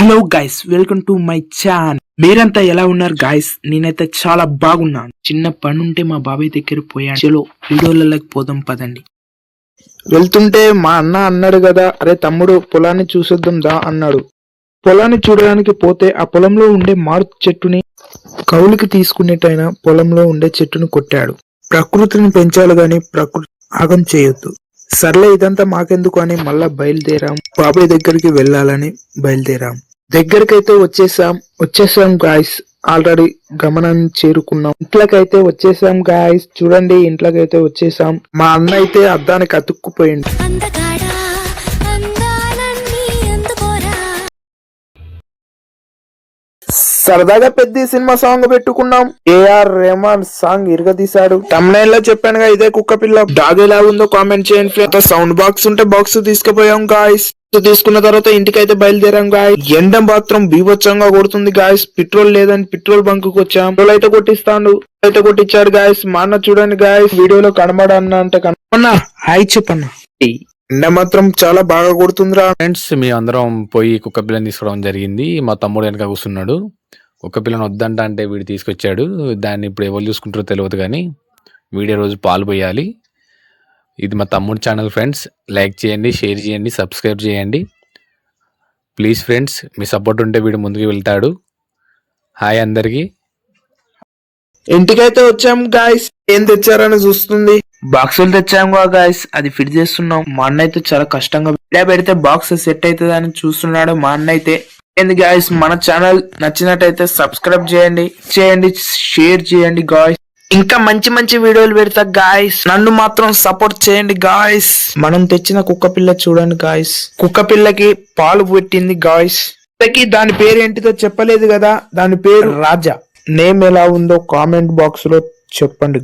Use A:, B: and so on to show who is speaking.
A: Hello guys welcome to my channel మీరంతా ఎలా ఉన్నారు గాయస్ నేనైతే చాలా బాగున్నాను. చిన్న పనుంటే ఉంటే మా బాబాయ్ దగ్గర పోయాను. చలో వీడియోలలోకి పోదాం పదండి. వెళ్తుంటే మా అన్న అన్నాడు కదా అరే తమ్ముడు పొలాన్ని చూసొద్దాం దా అన్నాడు. పొలాన్ని చూడడానికి పోతే ఆ పొలంలో ఉండే మారుతి చెట్టుని కౌలుకి తీసుకునేటైనా పొలంలో ఉండే చెట్టును కొట్టాడు. ప్రకృతిని పెంచాలి గాని ప్రకృతి ఆగం చేయొద్దు. సర్లే ఇదంతా మాకెందుకు అని మళ్ళా బయలుదేరాం. బాబాయ్ దగ్గరికి వెళ్ళాలని బయలుదేరాం. దగ్గరకైతే వచ్చేసాం. వచ్చేసాం గాయస్ ఆల్రెడీ గమనాన్ని చేరుకున్నాం. ఇంట్లోకైతే వచ్చేసాం గాయస్ చూడండి ఇంట్లోకైతే వచ్చేసాం. మా అన్న అయితే అద్దానికి అతుక్కుపోయింది సరదాగా పెద్ద సినిమా సాంగ్ పెట్టుకున్నాం. ఏఆర్ రెహమాన్ సాంగ్ ఇరగదీశాడు. తమ్నైల్లో చెప్పానుగా ఇదే కుక్క పిల్ల. డాగ్ ఎలా ఉందో కామెంట్ చేయండి సౌండ్ బాక్స్ ఉంటే బాక్స్ తీసుకుపోయాం గాయస్ తీసుకున్న తర్వాత ఇంటికైతే బయలుదేరాం గాయ ఎండ మాత్రం బీభత్సంగా కొడుతుంది గాయస్ పెట్రోల్ లేదని పెట్రోల్ బంక్కు వచ్చాం. పెట్రోల్ అయితే కొట్టిస్తాడు. అయితే కొట్టించాడు గాయస్ మా అన్న చూడండి గాయస్ వీడియోలో కనబడన్న అంటే కనబడినా హాయ్ చెప్పన్న. ఎండ మాత్రం చాలా బాగా కొడుతుందిరా.
B: ఫ్రెండ్స్ మేము అందరం పోయి కుక్క పిల్లని తీసుకోవడం జరిగింది. మా తమ్ముడు వెనక కూర్చున్నాడు. కుక్క పిల్లని వద్దంట అంటే వీడు తీసుకొచ్చాడు. దాన్ని ఇప్పుడు ఎవరు చూసుకుంటారో తెలియదు కానీ వీడియో రోజు పాలు పోయాలి. ఇది మా తమ్ముడు ఛానల్ ఫ్రెండ్స్ లైక్ చేయండి షేర్ చేయండి సబ్స్క్రైబ్ చేయండి. ప్లీజ్ ఫ్రెండ్స్ మీ సపోర్ట్ ఉంటే వీడు ముందుకు వెళ్తాడు. హాయ్ అందరికీ.
A: ఇంటికైతే వచ్చాం గాయస్ ఏం తెచ్చారని చూస్తుంది. బాక్సులు తెచ్చాం గాయస్ అది ఫిట్ చేస్తున్నాం. మా అన్న అయితే చాలా కష్టంగా ఇలా పెడితే బాక్స్ సెట్ అవుతుంది అని చూస్తున్నాడు మా అన్న అయితే. ఏంది గాయస్ మన ఛానల్ నచ్చినట్టయితే సబ్స్క్రైబ్ చేయండి. చేయండి షేర్ చేయండి గాయస్ ఇంకా మంచి మంచి వీడియోలు పెడతా గాయస్ నన్ను మాత్రం సపోర్ట్ చేయండి గాయస్ మనం తెచ్చిన కుక్క పిల్ల చూడండి గాయస్ కుక్క పిల్లకి పాలు పెట్టింది గాయస్ ఇంతకీ దాని పేరు ఏంటిదో చెప్పలేదు కదా దాని పేరు రాజా. నేమ్ ఎలా ఉందో కామెంట్ బాక్స్లో చెప్పండి.